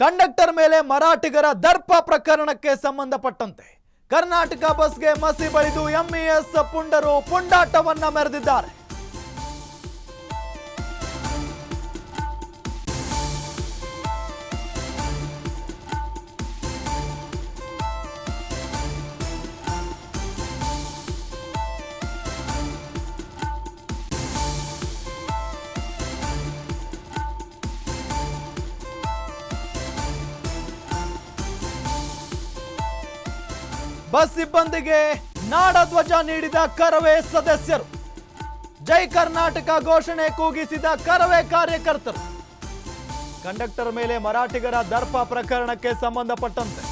Conductor ಮೇಲೆ ಮರಾಠಿಗರ ದರ್ಪ ಪ್ರಕರಣಕ್ಕೆ ಸಂಬಂಧಪಟ್ಟಂತೆ ಕರ್ನಾಟಕ ಬಸ್ಗೆ ಮಸಿ ಬಳಿದು ಎಂಇಎಸ್ ಪುಂಡರು ಪುಂಡಾಟವನ್ನ ಮೆರೆದಿದ್ದಾರೆ. ಬಸ್ ಸಿಬ್ಬಂದಿಗೆ ನಾಡಧ್ವಜ ನೀಡಿದ ಕರವೇ ಸದಸ್ಯರು. ಜೈ ಕರ್ನಾಟಕ ಘೋಷಣೆ ಕೂಗಿಸಿದ ಕರವೇ ಕಾರ್ಯಕರ್ತರು. ಕಂಡಕ್ಟರ್ ಮೇಲೆ ಮರಾಠಿಗರ ದರ್ಪ ಪ್ರಕರಣಕ್ಕೆ ಸಂಬಂಧಪಟ್ಟಂತೆ.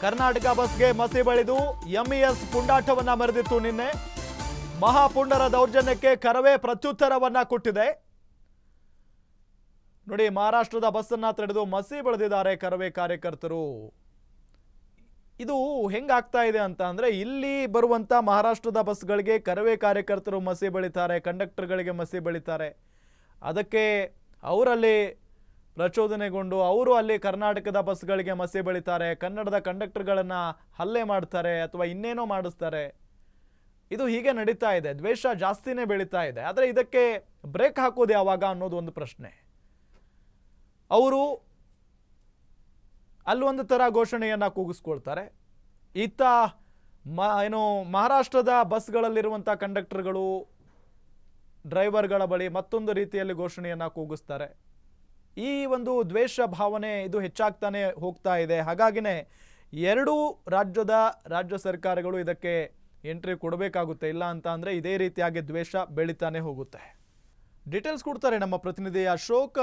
ಕರ್ನಾಟಕ ಬಸ್ಗೆ ಮಸಿ ಬಳಿದು ಎಂಇಎಸ್ ಪುಂಡಾಟವನ್ನ ಮೆರೆದಿತ್ತು ನಿನ್ನೆ. ಮಹಾಪುಂಡರ ದೌರ್ಜನ್ಯಕ್ಕೆ ಕರವೇ ಪ್ರತ್ಯುತ್ತರವನ್ನ ಕೊಟ್ಟಿದೆ. ನೋಡಿ, ಮಹಾರಾಷ್ಟ್ರದ ಬಸ್ಸನ್ನ ತಡೆದು ಮಸಿ ಬೆಳೆದಿದ್ದಾರೆ ಕರವೇ ಕಾರ್ಯಕರ್ತರು. ಇದು ಹೆಂಗಾಗ್ತಾ ಇದೆ ಅಂತ ಅಂದರೆ ಇಲ್ಲಿ ಬರುವಂತ ಮಹಾರಾಷ್ಟ್ರದ ಬಸ್ಗಳಿಗೆ ಕರವೇ ಕಾರ್ಯಕರ್ತರು ಮಸಿ ಬೆಳಿತಾರೆ, ಕಂಡಕ್ಟರ್ಗಳಿಗೆ ಮಸಿ ಬೆಳಿತಾರೆ. ಅದಕ್ಕೆ ಅವರಲ್ಲಿ ಪ್ರಚೋದನೆಗೊಂಡು ಅವರು ಅಲ್ಲಿ ಕರ್ನಾಟಕದ ಬಸ್ಗಳಿಗೆ ಮಸಿ ಬೆಳೀತಾರೆ, ಕನ್ನಡದ ಕಂಡಕ್ಟರ್ಗಳನ್ನು ಹಲ್ಲೆ ಮಾಡ್ತಾರೆ ಅಥವಾ ಇನ್ನೇನೋ ಮಾಡಿಸ್ತಾರೆ. ಇದು ಹೀಗೆ ನಡೀತಾ ಇದೆ. ದ್ವೇಷ ಜಾಸ್ತಿನೇ ಬೆಳೀತಾ ಇದೆ. ಆದರೆ ಇದಕ್ಕೆ ಬ್ರೇಕ್ ಹಾಕೋದು ಯಾವಾಗ ಅನ್ನೋದು ಒಂದು ಪ್ರಶ್ನೆ. ಅವರು ಅಲ್ಲೊಂದು ಥರ ಘೋಷಣೆಯನ್ನು ಕೂಗಿಸ್ಕೊಳ್ತಾರೆ. ಇತ್ತ ಮ, ಏನು ಮಹಾರಾಷ್ಟ್ರದ ಬಸ್ಗಳಲ್ಲಿರುವಂಥ ಕಂಡಕ್ಟರ್ಗಳು ಡ್ರೈವರ್ಗಳ ಬಳಿ ಮತ್ತೊಂದು ರೀತಿಯಲ್ಲಿ ಘೋಷಣೆಯನ್ನು ಕೂಗಿಸ್ತಾರೆ. ಈ ಒಂದು ದ್ವೇಷ ಭಾವನೆ ಇದು ಹೆಚ್ಚಾಗ್ತಾನೆ ಹೋಗ್ತಾ ಇದೆ. ಹಾಗಾಗಿನೇ ಎರಡೂ ರಾಜ್ಯದ ರಾಜ್ಯ ಸರ್ಕಾರಗಳು ಇದಕ್ಕೆ ಎಂಟ್ರಿ ಕೊಡಬೇಕಾಗುತ್ತೆ. ಇಲ್ಲ ಅಂತ ಅಂದರೆ ಇದೇ ರೀತಿಯಾಗಿ ದ್ವೇಷ ಬೆಳೀತಾನೆ ಹೋಗುತ್ತೆ. ಡೀಟೇಲ್ಸ್ ಕೊಡ್ತಾರೆ ನಮ್ಮ ಪ್ರತಿನಿಧಿ ಅಶೋಕ್.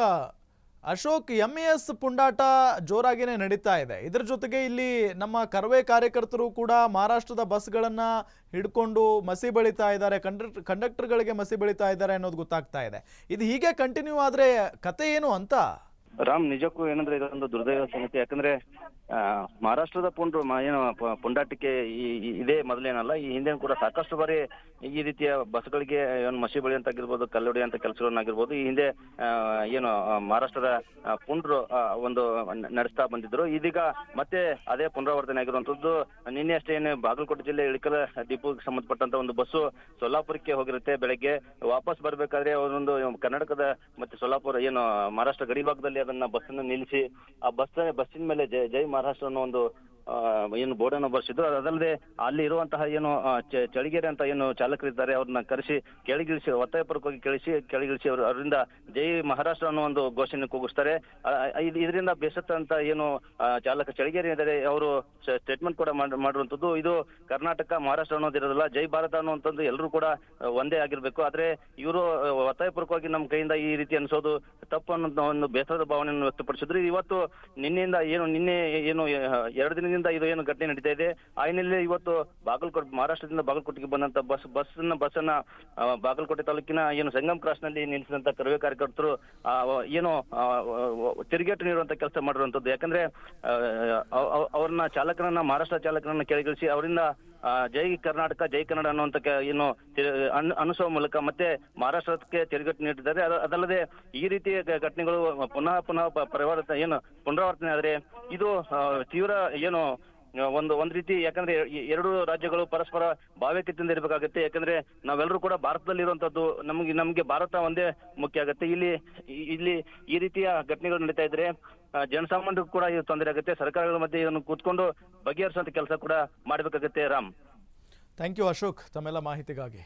ಅಶೋಕ್ ಎಂ ಎಸ್ ಪುಂಡಾಟ ಜೋರಾಗಿನೇ ನಡೀತಾ ಇದೆ. ಇದರ ಜೊತೆಗೆ ಇಲ್ಲಿ ನಮ್ಮ ಕರವೇ ಕಾರ್ಯಕರ್ತರು ಕೂಡ ಮಹಾರಾಷ್ಟ್ರದ ಬಸ್ಗಳನ್ನು ಹಿಡ್ಕೊಂಡು ಮಸಿ ಬೆಳೀತಾ ಇದ್ದಾರೆ ಕಂಡಕ್ಟ್ ಕಂಡಕ್ಟರ್ಗಳಿಗೆ ಮಸಿ ಬೆಳೀತಾ ಇದ್ದಾರೆ ಅನ್ನೋದು ಗೊತ್ತಾಗ್ತಾ ಇದೆ. ಇದು ಹೀಗೆ ಕಂಟಿನ್ಯೂ ಆದ್ರೆ ಕತೆ ಏನು ಅಂತ? ರಾಮ್, ನಿಜಕ್ಕೂ ಏನಂದ್ರೆ ಇದೊಂದು ದುರ್ದೈವ ಸಂಗತಿ. ಯಾಕಂದ್ರೆ ಆ, ಮಹಾರಾಷ್ಟ್ರದ ಪುಂಡ್ರು ಮ- ಏನು ಪುಂಡಾಟಿಕೆ ಈ- ಇದೇ ಮೊದಲೇನಲ್ಲ ಈ ಹಿಂದೆ ಕೂಡ ಸಾಕಷ್ಟು ಬಾರಿ ಈ ರೀತಿಯ ಬಸ್ಗಳಿಗೆ ಏನು ಮಸಿ ಬಳಿ ಅಂತ ಆಗಿರ್ಬೋದು ಕಲ್ಲುಡಿ ಅಂತ ಕೆಲಸಗಳನ್ನಾಗಿರ್ಬೋದು ಈ ಹಿಂದೆ ಏನು ಮಹಾರಾಷ್ಟ್ರದ ಪುಂಡ್ರು ಒಂದು ನಡೆಸ್ತಾ ಬಂದಿದ್ರು. ಇದೀಗ ಮತ್ತೆ ಅದೇ ಪುನರಾವರ್ತನೆ ಆಗಿರುವಂತದ್ದು ನಿನ್ನೆ ಅಷ್ಟೇ ಏನು ಬಾಗಲಕೋಟೆ ಜಿಲ್ಲೆ ಇಳಕಲ ಡಿಪೋಗೆ ಸಂಬಂಧಪಟ್ಟಂತ ಒಂದು ಬಸ್ಸು ಸೊಲ್ಲಾಪುರಕ್ಕೆ ಹೋಗಿರುತ್ತೆ ಬೆಳಗ್ಗೆ. ವಾಪಸ್ ಬರ್ಬೇಕಾದ್ರೆ ಅವರೊಂದು ಕರ್ನಾಟಕದ ಮತ್ತೆ ಸೊಲ್ಲಾಪುರ ಏನು ಮಹಾರಾಷ್ಟ್ರ ಗಡಿ ಭಾಗದಲ್ಲಿ ಅದನ್ನ ಬಸ್ಸನ್ನ ನಿಲ್ಲಿಸಿ ಆ ಬಸ್ ಬಸ್ಸಿನ ಮೇಲೆ ಜೈ ಜೈ ಮಹಾರಾಷ್ಟ್ರ ಅನ್ನೋ ಒಂದು ಆ, ಏನು ಬೋರ್ಡ್ ಅನ್ನು ಬರ್ಸಿದ್ರು ಅದಲ್ಲದೆ ಅಲ್ಲಿ ಇರುವಂತಹ ಏನು ಚಳಿಗೆರೆ ಅಂತ ಏನು ಚಾಲಕರಿದ್ದಾರೆ ಅವ್ರನ್ನ ಕರೆಸಿ ಕೆಳಗಿಳಿಸಿ ಒತ್ತಾಯಪೂರ್ವಕವಾಗಿ ಕೆಳಿಸಿ ಕೆಳಗಿಳಿಸಿ ಅವರು ಅವರಿಂದ ಜೈ ಮಹಾರಾಷ್ಟ್ರ ಅನ್ನೋ ಒಂದು ಘೋಷಣೆ ಕೂಗಿಸ್ತಾರೆ. ಇದರಿಂದ ಬೇಸತ್ತಂತ ಏನು ಚಾಲಕ ಚಳಿಗೆರೆ ಇದ್ದಾರೆ ಅವರು ಸ್ಟೇಟ್ಮೆಂಟ್ ಕೂಡ ಮಾಡ್- ಮಾಡಿರುವಂತದ್ದು ಇದು ಕರ್ನಾಟಕ ಮಹಾರಾಷ್ಟ್ರ ಅನ್ನೋದಿರೋದಿಲ್ಲ ಜೈ ಭಾರತ ಅನ್ನುವಂಥದ್ದು ಎಲ್ಲರೂ ಕೂಡ ಒಂದೇ ಆಗಿರ್ಬೇಕು. ಆದ್ರೆ ಇವರು ಒತ್ತಾಯಪೂರ್ವಕವಾಗಿ ನಮ್ಮ ಕೈಯಿಂದ ಈ ರೀತಿ ಅನಿಸೋದು ತಪ್ಪು ಅನ್ನೋ ಒಂದು ಬೇಸರದ ಭಾವನೆಯನ್ನು ವ್ಯಕ್ತಪಡಿಸಿದ್ರು. ಇವತ್ತು ನಿನ್ನೆಯಿಂದ ಏನು ನಿನ್ನೆ ಏನು ಎರಡು ದಿನದಿಂದ ಇದು ಏನು ಘಟನೆ ನಡೀತಾ ಇದೆ. ಆ ಹಿನ್ನೆಲೆ ಇವತ್ತು ಬಾಗಲಕೋಟೆ ಮಹಾರಾಷ್ಟ್ರದಿಂದ ಬಾಗಲಕೋಟೆಗೆ ಬಂದಂತ ಬಸ್ ಬಸ್ ಬಸ್ ಅನ್ನ ಆ, ಬಾಗಲಕೋಟೆ ತಾಲೂಕಿನ ಏನು ಸಂಗಮ್ ಕ್ರಾಸ್ನಲ್ಲಿ ನಿಲ್ಲಿಸಿದಂತ ಕರವೇ ಕಾರ್ಯಕರ್ತರು ಏನು ತಿರುಗೇಟು ನೀಡುವಂತ ಕೆಲಸ ಮಾಡಿರುವಂತದ್ದು. ಯಾಕಂದ್ರೆ ಅವ್ರನ್ನ ಚಾಲಕನನ್ನ ಮಹಾರಾಷ್ಟ್ರ ಚಾಲಕನನ್ನ ಕೆಳಗಿಳಿಸಿ ಅವರಿಂದ ಆ, ಜೈ ಕರ್ನಾಟಕ ಜೈ ಕನ್ನಡ ಅನ್ನುವಂತಕ್ಕೆ ಏನು ತಿ- ಅನ್- ಅನಿಸುವ ಮೂಲಕ ಮತ್ತೆ ಮಹಾರಾಷ್ಟ್ರಕ್ಕೆ ತಿರುಗಟ್ಟು ನೀಡಿದ್ದಾರೆ. ಅದ- ಅದಲ್ಲದೆ ಈ ರೀತಿಯ ಘಟನೆಗಳು ಪುನಃ ಪುನಃ ಪರಿವರ್ತನೆ ಏನು ಪುನರಾವರ್ತನೆ ಆದ್ರೆ ಇದು ತೀವ್ರ ಏನು ಒಂದು, ಒಂದ್ ರೀತಿ ಯಾಕಂದ್ರೆ ಎರಡು ರಾಜ್ಯಗಳು ಪರಸ್ಪರ ಭಾವೈಕ್ಯತೆಯಿಂದ ಇರಬೇಕಾಗುತ್ತೆ. ಯಾಕಂದ್ರೆ ನಾವೆಲ್ಲರೂ ಕೂಡ ಭಾರತದಲ್ಲಿ ಇರುವಂತದ್ದು ನಮ್ಗೆ ನಮ್ಗೆ ಭಾರತ ಒಂದೇ ಮುಖ್ಯ ಆಗುತ್ತೆ. ಇಲ್ಲಿ ಇಲ್ಲಿ ಈ ರೀತಿಯ ಘಟನೆಗಳು ನಡೀತಾ ಇದ್ರೆ ಜನಸಾಮಾನ್ಯರಿಗೂ ಕೂಡ ಇದು ತೊಂದರೆ ಆಗುತ್ತೆ. ಸರ್ಕಾರಗಳ ಮಧ್ಯೆ ಇದನ್ನು ಕೂತ್ಕೊಂಡು ಬಗೆಹರಿಸುವಂತ ಕೆಲಸ ಕೂಡ ಮಾಡಬೇಕಾಗುತ್ತೆ ರಾಮ್. ಥ್ಯಾಂಕ್ ಯು ಅಶೋಕ್ ತಮ್ಮೆಲ್ಲ ಮಾಹಿತಿಗಾಗಿ.